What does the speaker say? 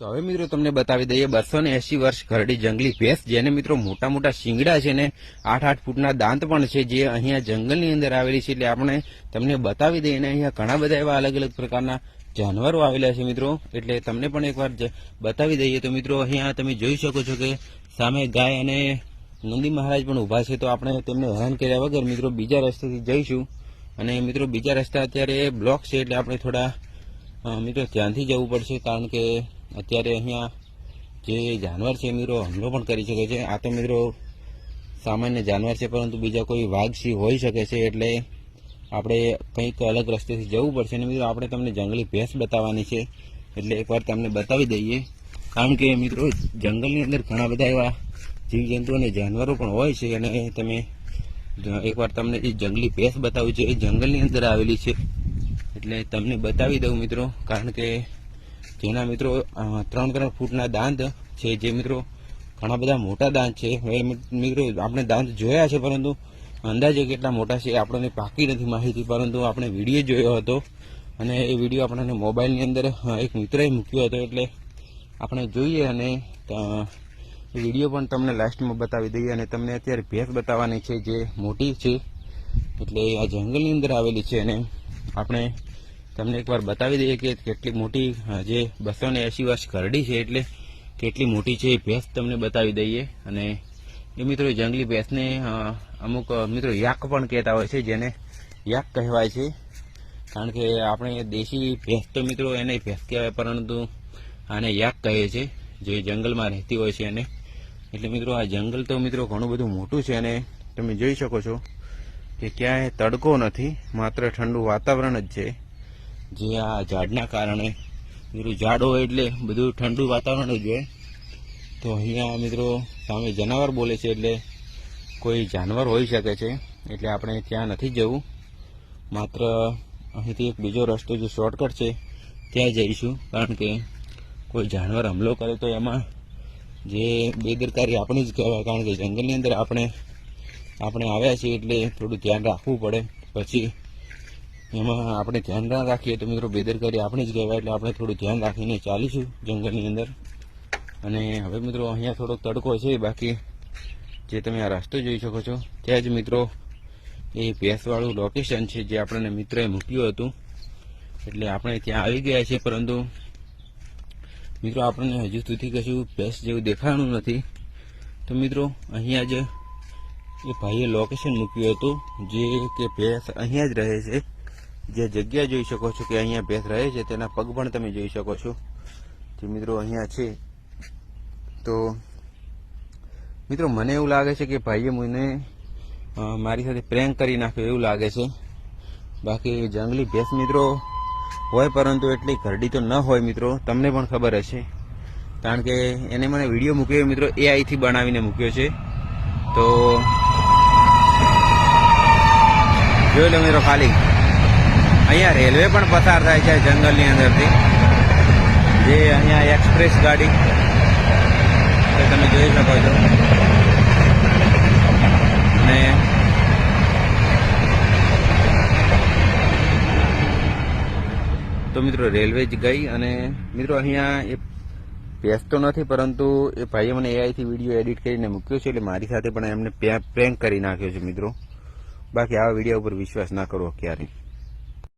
તો હવે મિત્રો તમને બતાવી દઈએ બસો ને એસી વર્ષ ઘરડી જંગલી ભેંસ, જેને મિત્રો મોટા મોટા શિંગડા છે ને આઠ આઠ ફૂટના દાંત પણ છે, જે અહીંયા જંગલની અંદર આવેલી છે. એટલે આપણે તમને બતાવી દઈએ અને અહીંયા ઘણા બધા એવા અલગ અલગ પ્રકારના જાનવરો આવેલા છે મિત્રો. એટલે તમને પણ એકવાર બતાવી દઈએ. તો મિત્રો અહીંયા તમે જોઈ શકો છો કે સામે ગાય અને નંદી મહારાજ પણ ઊભા છે. તો આપણે તેમને હેરાન કર્યા વગર મિત્રો બીજા રસ્તેથી જઈશું. અને મિત્રો બીજા રસ્તા અત્યારે બ્લોક છે, એટલે આપણે થોડા મિત્રો ધ્યાનથી જવું પડશે કારણ કે અત્યારે અહીંયા જે જાનવર છે મિત્રો, હુમલો પણ કરી શકે છે. આ તો મિત્રો સામાન્ય જાનવર છે, પરંતુ બીજા કોઈ વાઘ સિંહ હોઈ શકે છે, એટલે આપણે કંઈક અલગ રસ્તેથી જવું પડશે. અને મિત્રો, આપણે તમને જંગલી ભેંસ બતાવવાની છે, એટલે એકવાર તમને બતાવી દઈએ. કારણ કે મિત્રો, જંગલની અંદર ઘણા બધા એવા જીવજંતુ અને જાનવરો પણ હોય છે, અને તમે એકવાર તમને એ જંગલી ભેંસ બતાવી છે, એ જંગલની અંદર આવેલી છે. એટલે તમને બતાવી દઉં મિત્રો, કારણ કે જેના મિત્રો ત્રણ ત્રણ ફૂટના દાંત છે, જે મિત્રો ઘણા બધા મોટા દાંત છે. મિત્રો, આપણે દાંત જોયા છે, પરંતુ અંદાજે કેટલા મોટા છે આપણને પાકી નથી માહિતી, પરંતુ આપણે વીડિયો જોયો હતો. અને એ વીડિયો આપણને મોબાઈલની અંદર એક મિત્રએ મૂક્યો હતો, એટલે આપણે જોઈએ અને વીડિયો પણ તમને લાસ્ટમાં બતાવી દઈએ. અને તમને અત્યારે ભેંસ બતાવવાની છે, જે મોટી છે, એટલે આ જંગલની અંદર આવેલી છે. અને આપણે તમને એકવાર બતાવી દઈએ કે કેટલી મોટી જે બસો ને એંસી વર્ષ કરડી છે એટલે કેટલી મોટી છે એ ભેંસ તમને બતાવી દઈએ. અને એ મિત્રો જંગલી ભેંસને અમુક મિત્રો યાક પણ કહેતા હોય છે, જેને યાક કહેવાય છે. કારણ કે આપણે દેશી ભેંસ તો મિત્રો એને ભેંસ કહેવાય, પરંતુ આને યાક કહે છે, જે જંગલમાં રહેતી હોય છે એને. એટલે મિત્રો આ જંગલ તો મિત્રો ઘણું બધું મોટું છે અને તમે જોઈ શકો છો કે ક્યાંય તડકો નથી, માત્ર ઠંડુ વાતાવરણ જ છે. જે આ ઝાડના કારણે મિત્રો ઝાડ હોય એટલે બધું ઠંડુ વાતાવરણ જ હોય. તો અહીંયા મિત્રો સામે જનાવર બોલે છે એટલે કોઈ જાનવર હોઈ શકે છે, એટલે આપણે ત્યાં નથી જવું. માત્ર અહીંથી એક બીજો રસ્તો જે શોર્ટકટ છે, ત્યાં જઈશું. કારણ કે કોઈ જાનવર હુમલો કરે તો એમાં જે બેદરકારી આપણી જ કહેવાય. કારણ કે જંગલની અંદર આપણે આપણે આવ્યા છીએ એટલે થોડું ધ્યાન રાખવું પડે. પછી એમાં આપણે ધ્યાન ના રાખીએ તો મિત્રો બેદરકારી આપણી જ કહેવાય એટલે આપણે થોડું ધ્યાન રાખીને ચાલીશું જંગલની અંદર. અને હવે મિત્રો અહીંયા થોડોક તડકો છે, બાકી જે તમે આ રસ્તો જોઈ શકો છો, ત્યાં જ મિત્રો એ ભેંસવાળું લોકેશન છે જે આપણને મિત્રએ મૂક્યું હતું. એટલે આપણે ત્યાં આવી ગયા છીએ, પરંતુ મિત્રો આપણને હજુ સુધી કશું ભેંસ જેવું દેખાણું નથી. તો મિત્રો અહીંયા જ એ ભાઈએ લોકેશન મૂક્યું હતું, જે કે ભેંસ અહીંયા જ રહે છે. જે જગ્યા જોઈ શકો છો કે અહીંયા ભેંસ રહે છે, તેના પગ પણ તમે જોઈ શકો છો. જે મિત્રો અહીંયા છે, તો મિત્રો મને એવું લાગે છે કે ભાઈએ મને મારી સાથે પ્રેન્ક કરી નાખ્યો એવું લાગે છે. બાકી જંગલી ભેંસ મિત્રો હોય, પરંતુ એટલી ઘરડી તો ન હોય મિત્રો, તમને પણ ખબર હશે. કારણ કે એને મને વીડિયો મૂક્યો મિત્રો એ આઈથી બનાવીને મૂક્યો છે. તો જોઈ લો મિત્રો ખાલી. અહીંયા રેલવે પણ પસાર થાય છે જંગલની અંદરથી. જે અહીંયા એક્સપ્રેસ ગાડી. એ તમે જોઈ શકો છો. અને તો મિત્રો રેલવે જ ગઈ અને મિત્રો અહીંયા એ પેસ તો નથી, પરંતુ એ ભાઈએ મને એઆઈથી વીડિયો એડિટ કરીને મૂક્યો છે, એટલે મારી સાથે પણ એમને પ્રેન્ક કરી નાખ્યો છે મિત્રો. બાકી આવા વીડિયો ઉપર વિશ્વાસ ના કરવો ક્યારેય.